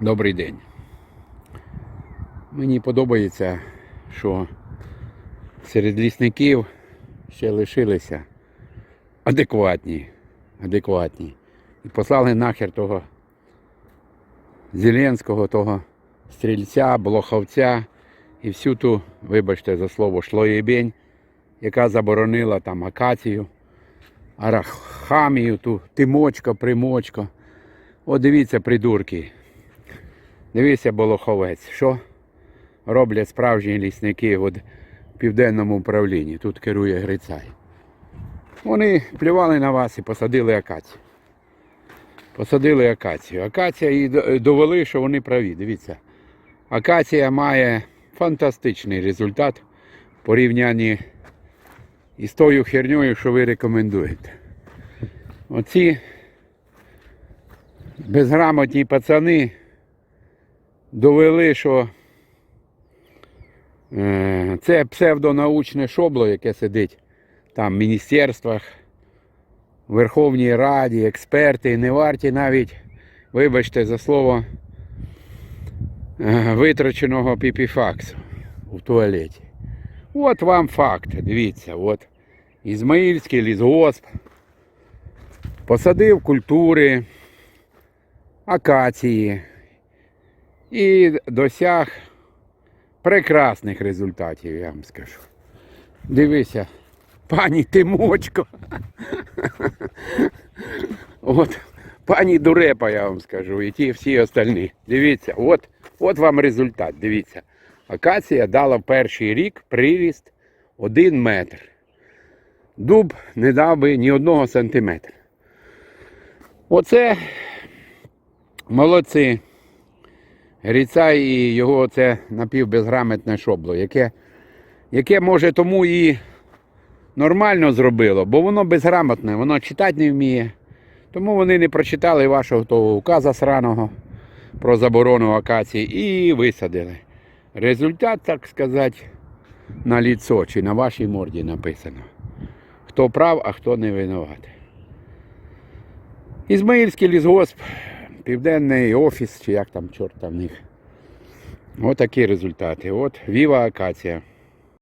Добрий день. Мені подобається, що серед лісників ще лишилися адекватні. адекватні. І послали нахер того Зеленського, того стрільця, блоховця і всю ту, вибачте за слово, шлоєбень, яка заборонила там акацію, арахамію, ту тимочка, примочка. О, дивіться, придурки. Дивіться, Болоховець, що роблять справжні лісники в південному управлінні. Тут керує Грицай. Вони плювали на вас і посадили акацію. Посадили акацію. Акація і довели, що вони праві. Дивіться. Акація має фантастичний результат в порівнянні із тою херньою, що ви рекомендуєте. Оці безграмотні пацани довели, що е, це псевдонаучне шобло, яке сидить там в міністерствах, Верховній Раді, експерти, не варті навіть, вибачте за слово, е, витраченого піпіфаксу у туалеті. От вам факт, дивіться, от Ізмаїльський лісгосп посадив культури, акації і досяг прекрасних результатів, я вам скажу. Дивися, пані Тимочко. От, пані Дурепа, я вам скажу, і ті всі остальні. Дивіться, от, от вам результат. Дивіться. Акація дала перший рік приріст 1 метр. Дуб не дав би ні одного сантиметра. Оце молодці. Грицай і його це напівбезграмотне шобло, яке, яке може тому і нормально зробило, бо воно безграмотне, воно читати не вміє. Тому вони не прочитали вашого того указа сраного про заборону акації і висадили. Результат, так сказати, на ліцо чи на вашій морді написано. Хто прав, а хто не винуватий. Ізмаїльський лісгосп, південний офіс, чи як там чорт в них. Отакі результати. От Віва Акація.